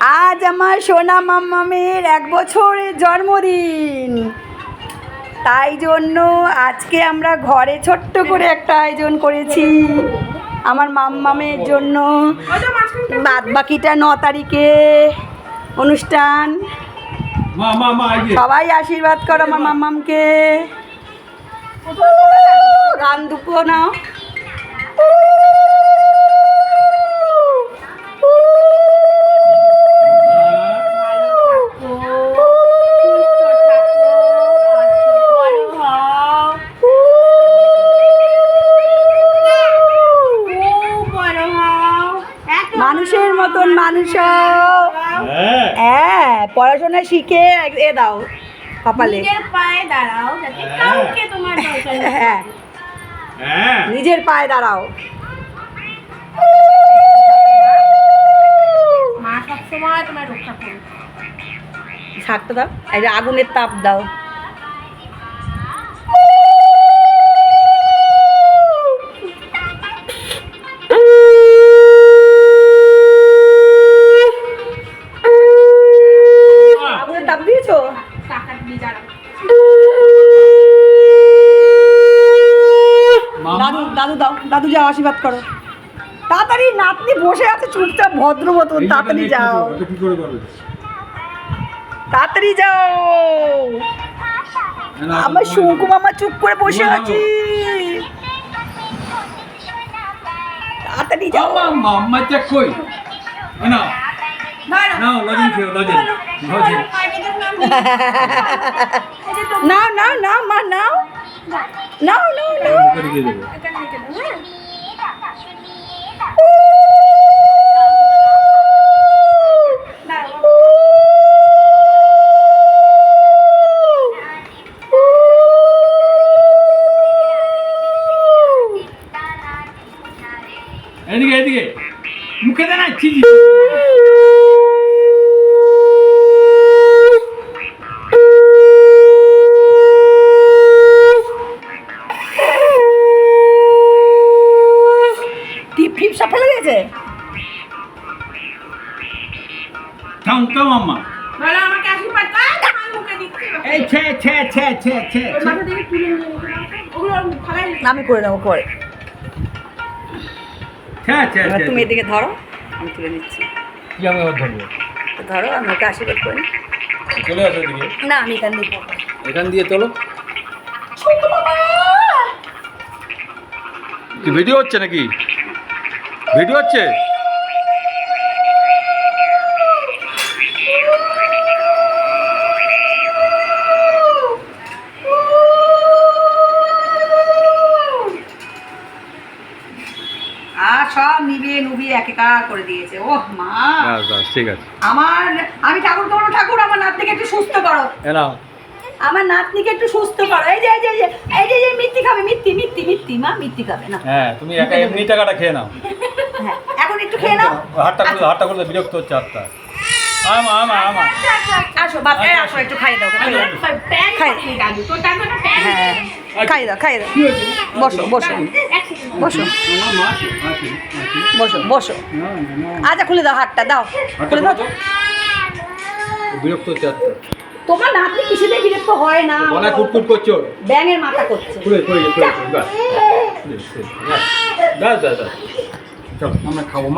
আজ আমার সোনা মাম্মামের এক বছরের জন্মদিন। তাই জন্য আজকে আমরা ঘরে ছোট্ট করে একটা আয়োজন করেছি। আমার মাম্মামের জন্য বাদ বাকিটা ন তারিখে অনুষ্ঠান। সবাই আশীর্বাদ করো আমার মাম্মামকে। গান দুপো নাও। মানুষের মতন মানুষ। হ্যাঁ। হ্যাঁ পড়াশোনা শিখে এ দাও কপালে। নিজের পায়ে দাঁড়াও। হ্যাঁ। হ্যাঁ। নিজের পায়ে দাঁড়াও। মা সবসময় তোমার রক্ষা করবে। শাকটা দাও এই যে আগুনের তাপ দাও। দাদু যাও আশীর্বাদ করো। তাড়াতাড়ি নাতনি বসে আছে চুপচাপ ভদ্র মতন তাড়াতাড়ি যাও। তাড়াতাড়ি যাও। আমার শঙ্কু মামা চুপ করে বসে আছে। তাড়াতাড়ি যাও। মাম্মা চেক কই? না। লজেন লজেন লজেন। নাও নাও নাও মা নাও। নাও নাও নাও। মুখে দে না চিজি টিপ সব ফেলে দিয়েছে? থাম থাম মাম্মা বলো আমাকে আশীর্বাদ কর তোমার মুখে দিচ্ছি। এই ছে ছে ছে ছে ছে। মাথা থেকে তুলে। ওগুলো ফালাই আমি করে নেব পরে এবার তুমি এদিকে ধরো আমি তুলে নিচ্ছি। কি আমি আবার ধরবো। ধরো আমি ওকে আশীর্বাদ করি। চলে আসো এদিকে। না আমি এখান দিয়ে করব। এখান দিয়ে তোলো কি ভিডিও হচ্ছে নাকি? ভিডিও হচ্ছে? নিবিয়ে নুবিয়ে একাকার করে দিয়েছে। ওহ মা। ঠিক আছে। আমার আমি ঠাকুর করো ঠাকুর আমার নাতনিকে একটু সুস্থ করো। এ আমার নাতনিকে একটু সুস্থ করো। এই যে এই যে এই যে এই মিথ্যি খাবে মিথ্যি মিথ্যি মিথ্যি মা মিথ্যি খাবে না। হ্যাঁ তুমি একা এমনি টাকাটা খেয়ে নাও। হ্যাঁ এখন একটু খেয়ে নাও। হাতটা করলে হাতটা করলে বিরক্ত হচ্ছে হাতটা। আমা আমা আমা। আসো বাপ এই আসো একটু খাইয়ে দাও। দাও খাই। খাই দাদু তোর দাদু না প্যান হ্যাঁ খাইয়ে দাও দাও। বসো বসো। বসো। বসো বসো। আচ্ছা খুলে দাও হাতটা দাও। খুলে দাও। বিরক্ত হচ্ছে তোমার নাতনি কিছুতে বিরক্ত হয় না। অনেক কুটকুট করছ ব্যাঙের মাথা করছে। খুলে খুলে খুলে দাও দাও বাস আমরা খাব।